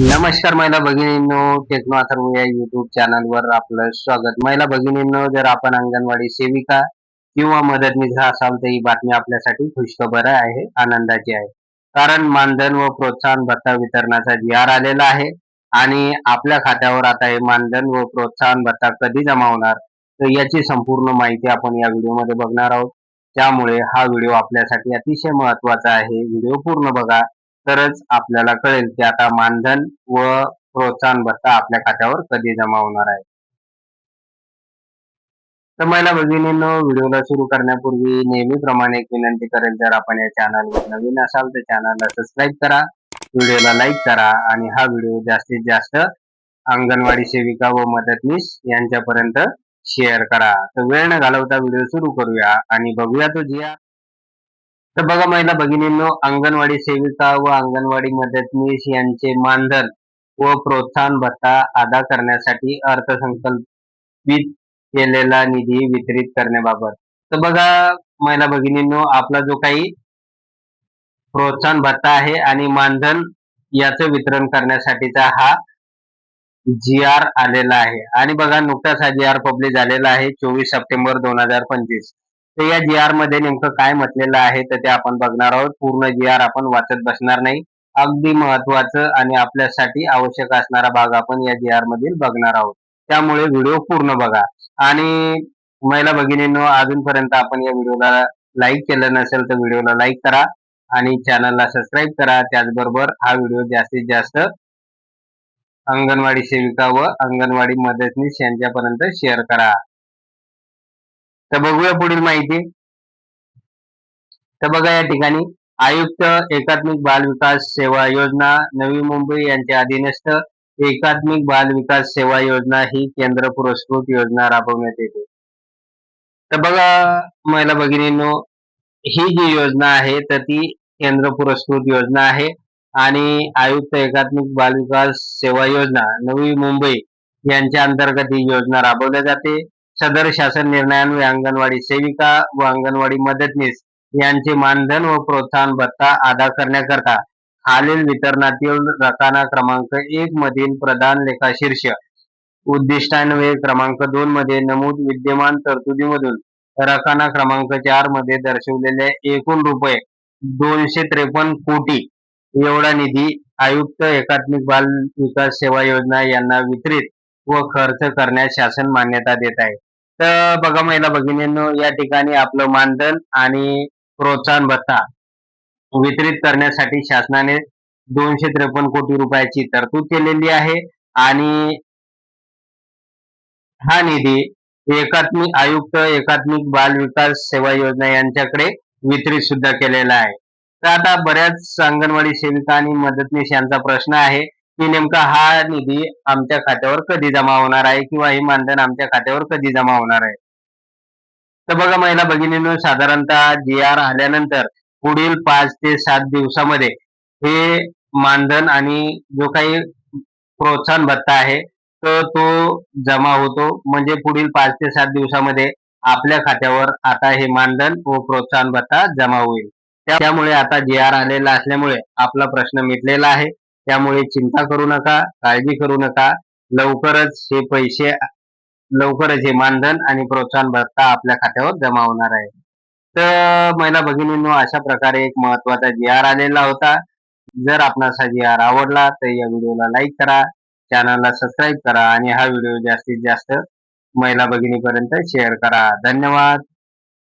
नमस्कार महिला भगिनींनो टेक्नो अथर्व या युट्यूब चॅनलवर आपलं स्वागत. महिला भगिनींनो जर आपण अंगणवाडी सेविका किंवा मदतनीस असाल तर ही बातमी आपल्यासाठी खुशखबर आहे आनंदाची आहे. कारण मानधन व प्रोत्साहन भत्ता वितरणाचा जी आर आलेला आहे आणि आपल्या खात्यावर आता हे मानधन व प्रोत्साहन भत्ता कधी जमा होणार तर याची संपूर्ण माहिती आपण या व्हिडिओमध्ये बघणार आहोत. त्यामुळे हा व्हिडिओ आपल्यासाठी अतिशय महत्त्वाचा आहे. व्हिडिओ पूर्ण बघा. तरच आपल्याला कळेल की आता मानधन व प्रोत्साहन भत्ता आपल्या खात्यावर कधी जमा होणार आहे. तर महिला भगिनींनो व्हिडिओला सुरू करण्यापूर्वी नेहमीप्रमाणे एक विनंती करेल जर आपण या चॅनलवर नवीन असाल तर चॅनलला सबस्क्राईब करा व्हिडिओला लाईक करा आणि हा व्हिडिओ जास्तीत जास्त अंगणवाडी सेविका व मदतनीस यांच्यापर्यंत शेअर करा. तर वेळ न घालवता व्हिडिओ सुरू करूया आणि बघूया तो जिया तर बघा महिला भगिनींनो अंगणवाडी सेविका व अंगणवाडी मदतनीस यांचे मानधन व प्रोत्साहन भत्ता अदा करण्यासाठी अर्थसंकल्पित केलेला निधी वितरित करण्याबाबत. तर बघा महिला भगिनींनो आपला जो काही प्रोत्साहन भत्ता आहे आणि मानधन याचं वितरण करण्यासाठीचा हा जी आर आलेला आहे. आणि बघा नुकताच हा जी आर पब्लिश झालेला आहे चोवीस सप्टेंबर दोन हजार पंचवीस. तर या जी आरमध्ये नेमकं काय म्हटलेलं आहे तर ते आपण बघणार आहोत. पूर्ण जी आर आपण वाचत बसणार नाही. अगदी महत्वाचं आणि आपल्यासाठी आवश्यक असणारा भाग आपण या जी आर मधील बघणार आहोत. त्यामुळे व्हिडिओ पूर्ण बघा. आणि महिला भगिनींनो अजूनपर्यंत आपण या व्हिडिओला लाईक केलं नसेल तर व्हिडिओला लाईक करा आणि चॅनलला सबस्क्राईब करा. त्याचबरोबर हा व्हिडिओ जास्तीत जास्त अंगणवाडी सेविका व अंगणवाडी मदतनीस यांच्यापर्यंत शेअर करा. तर बघूया पुढील माहिती. तर बघा या ठिकाणी आयुक्त एकात्मिक बाल विकास सेवा योजना नवी मुंबई यांच्या अधीनस्थ एकात्मिक बाल विकास सेवा योजना ही केंद्र पुरस्कृत योजना राबवण्यात येते. तर बघा महिला भगिनींनो ही जी योजना आहे तर ती केंद्र पुरस्कृत योजना आहे आणि आयुक्त एकात्मिक बाल विकास सेवा योजना नवी मुंबई यांच्या अंतर्गत ही योजना राबवल्या जाते. सदर शासन निर्णयान्वये अंगणवाडी सेविका व अंगणवाडी मदतनीस यांचे मानधन व प्रोत्साहन भत्ता अदा करण्याकरता खालील वितरणातील रकाना क्रमांक एक मधील प्रधान लेखा शीर्ष उद्दिष्टान्वये क्रमांक दोन मध्ये नमूद विद्यमान तरतुदीमधून रकाना क्रमांक चारमध्ये दर्शवलेल्या एकूण रुपये दोनशे त्रेपन्न कोटी एवढा निधी आयुक्त एकात्मिक बाल विकास सेवा योजना यांना वितरित व खर्च करण्यास शासन मान्यता देत आहे. तर बघा महिला भगिनींनो या ठिकाणी आपलं मानधन आणि प्रोत्साहन भत्ता वितरित करण्यासाठी शासनाने दोनशे त्रेपन्न कोटी रुपयाची तरतूद केलेली आहे. आणि हा निधी एकात्मिक आयुक्त एकात्मिक बाल विकास सेवा योजना यांच्याकडे वितरित सुद्धा केलेला आहे. तर आता बऱ्याच अंगणवाडी सेविका आणि मदतनीस यांचा प्रश्न आहे. की नेमका हा निधी आमच्या खात्यावर कधी जमा होणार आहे किंवा हे मानधन आमच्या खात्यावर कधी जमा होणार आहे? तर बघा महिला भगिनीनं साधारणतः जी आर आल्यानंतर पुढील पाच ते सात दिवसामध्ये हे मानधन आणि जो काही प्रोत्साहन भत्ता आहे तर तो जमा होतो. म्हणजे पुढील पाच ते सात दिवसामध्ये आपल्या खात्यावर आता हे मानधन व प्रोत्साहन भत्ता जमा होईल. त्यामुळे आता जी आर आलेला असल्यामुळे आपला प्रश्न मिटलेला आहे. त्यामुळे चिंता करू नका काळजी करू नका. लवकरच हे पैसे लवकरच हे मानधन आणि प्रोत्साहन भत्ता आपल्या खात्यावर जमा होणार आहे. तर महिला भगिनींनो अशा प्रकारे एक महत्त्वाचा जी आर आलेला होता. जर आपणास हा जी आर आवडला तर या व्हिडिओला लाईक करा. चॅनलला सबस्क्राईब करा आणि हा व्हिडिओ जास्तीत जास्त महिला भगिनीपर्यंत शेअर करा. धन्यवाद.